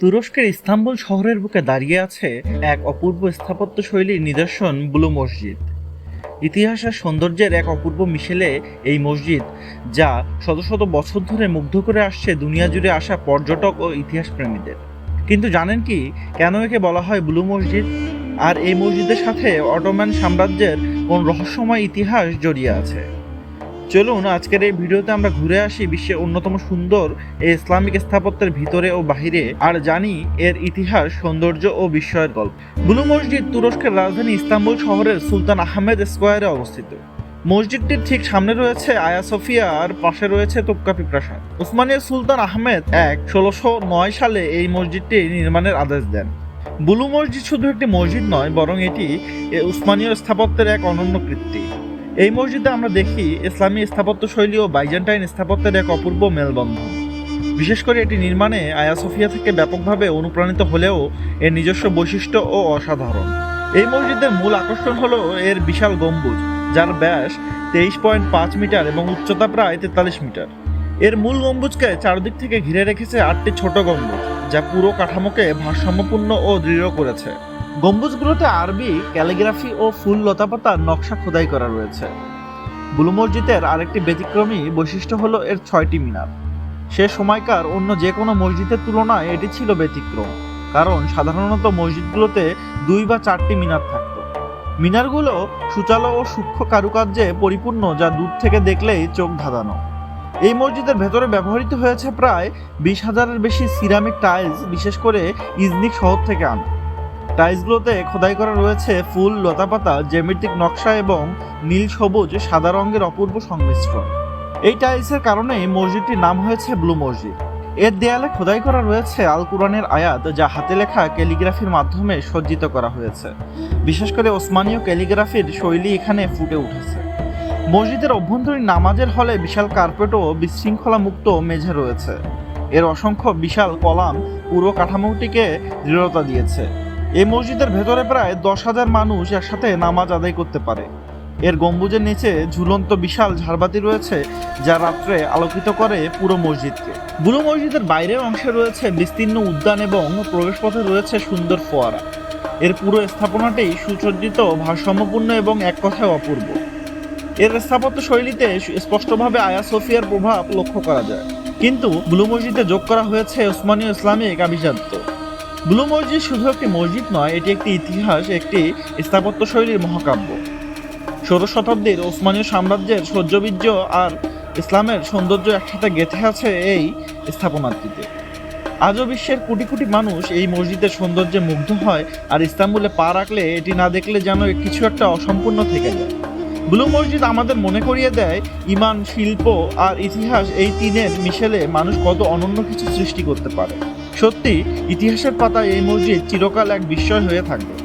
তুরস্কের ইস্তাম্বুল শহরের বুকে দাঁড়িয়ে আছে এক অপূর্ব স্থাপত্য শৈলীর নিদর্শন বুলু মসজিদ। ইতিহাস আর সৌন্দর্যের এক অপূর্ব মিশেলে এই মসজিদ, যা শত শত বছর ধরে মুগ্ধ করে আসছে দুনিয়া জুড়ে আসা পর্যটক ও ইতিহাস প্রেমীদের কিন্তু জানেন কি কেন একে বলা হয় ব্লু মসজিদ? আর এই মসজিদের সাথে অটোম্যান সাম্রাজ্যের কোন রহস্যময় ইতিহাস জড়িয়ে আছে? চলুন, আজকের এই ভিডিওতে আমরা ঘুরে আসি বিশ্বের অন্যতম সুন্দর এই ইসলামিক স্থাপত্যের ভিতরে ও বাহিরে, আর জানি এর ইতিহাস, সৌন্দর্য ও বিস্ময়ের গল্প। বুলু মসজিদ তুরস্কের রাজধানী ইস্তাম্বুল শহরের সুলতান আহমেদ স্কোয়ারে অবস্থিত। মসজিদটির ঠিক সামনে রয়েছে আয়া সোফিয়া, আর পাশে রয়েছে তোপকাপি প্রাসাদ। উসমানীয় সুলতান আহমেদ এক, ষোলোশো নয় সালে এই মসজিদটি নির্মাণের আদেশ দেন। বুলু মসজিদ শুধু একটি মসজিদ নয়, বরং এটি উসমানীয় স্থাপত্যের এক অনন্য কৃত্তি এই মসজিদে আমরা দেখি ইসলামী স্থাপত্য শৈলী ও বাইজেন্টাইন স্থাপত্যের এক অপূর্ব মেলবন্ধন। বিশেষ করে এটি নির্মাণে আয়া সোফিয়া থেকে ব্যাপকভাবে অনুপ্রাণিত হলেও এর নিজস্ব বৈশিষ্ট্য ও অসাধারণ। এই মসজিদের মূল আকর্ষণ হল এর বিশাল গম্বুজ, যার ব্যাস তেইশ পয়েন্ট পাঁচ মিটার এবং উচ্চতা প্রায় তেতাল্লিশ মিটার। এর মূল গম্বুজকে চারদিক থেকে ঘিরে রেখেছে আটটি ছোট গম্বুজ, যা পুরো কাঠামোকে ভারসাম্যপূর্ণ ও দৃঢ় করেছে। গম্বুজগুলোতে আরবি, ক্যালিগ্রাফি ও ফুল লতাপাতার নকশা খোদাই করা রয়েছে। বুলু মসজিদের আরেকটি ব্যতিক্রমী বৈশিষ্ট্য হলো এর ছয়টি মিনার। সে সময়কার অন্য যে কোনো মসজিদের তুলনায় এটি ছিল ব্যতিক্রম, কারণ সাধারণত মসজিদগুলোতে দুই বা চারটি মিনার থাকত। মিনারগুলো সুচালো ও সূক্ষ্ম কারুকার্যে পরিপূর্ণ, যা দূর থেকে দেখলেই চোখ ধাঁধানো। এই মসজিদের ভেতরে ব্যবহৃত হয়েছে প্রায় বিশ হাজারের বেশি সিরামিক টাইলস, বিশেষ করে ইজনিক শহর থেকে আনা। টাইলসগুলোতে খোদাই করা রয়েছে ফুল, লতাপাতা, জ্যামিতিক নকশা এবং নীল সবুজ, সাদা রঙের অপূর্ব সংমিশ্রণ। এই টাইলসের কারণে মসজিদটির নাম হয়েছে ব্লু মসজিদ। এর দেয়ালে খোদাই করা রয়েছে আল কুরআনের আয়াত, যা হাতে লেখা ক্যালিগ্রাফির মাধ্যমে সজ্জিত করা হয়েছে। বিশেষ করে ওসমানীয় ক্যালিগ্রাফির শৈলী এখানে ফুটে উঠেছে। মসজিদের অভ্যন্তরীণ নামাজের হলে বিশাল কার্পেট ও বিশৃঙ্খলা মুক্ত মেঝে রয়েছে। এর অসংখ্য বিশাল কলাম পুরো কাঠামোটিকে দৃঢ়তা দিয়েছে। এই মসজিদের ভেতরে প্রায় দশ হাজার মানুষ একসাথে নামাজ আদায় করতে পারে। এর গম্বুজের নিচে ঝুলন্ত বিশাল ঝাড়বাতি রয়েছে, যা রাত্রে আলোকিত করে পুরো মসজিদকে। বুড়ো মসজিদের বাইরের অংশে রয়েছে বিস্তীর্ণ উদ্যান এবং প্রবেশপথে রয়েছে সুন্দর ফোয়ারা। এর পুরো স্থাপনাটি সুসজ্জিত, ভারসাম্যপূর্ণ এবং এক কথায় অপূর্ব। এর স্থাপত্য শৈলীতে স্পষ্টভাবে আয়া সোফিয়ার প্রভাব লক্ষ্য করা যায়। কিন্তু ব্লু মসজিদে যোগ করা হয়েছে ওসমানীয় ইসলামিক আভিজাত্য। ব্লু মসজিদ শুধু একটি মসজিদ নয়, এটি একটি ইতিহাস, একটি স্থাপত্য শৈলীর মহাকাব্য। ষোড়শ শতাব্দীর ওসমানীয় সাম্রাজ্যের সৌর্যবীর্য আর ইসলামের সৌন্দর্য একসাথে গেঁথে আছে এই স্থাপনাটিতে। আজও বিশ্বের কোটি কোটি মানুষ এই মসজিদের সৌন্দর্যে মুগ্ধ হয় আর ইস্তাম্বুলে পা রাখলে এটি না দেখলে যেন কিছু একটা অসম্পূর্ণ থেকে যায়। ব্লু মসজিদ আমাদের মনে করিয়ে দেয়, ইমান, শিল্প আর ইতিহাস এই তিনের মিশেলে মানুষ কত অনন্য কিছু সৃষ্টি করতে পারে। সত্যি ইতিহাসের পাতায় এই মসজিদ চিরকাল এক বিস্ময় হয়ে থাকবে।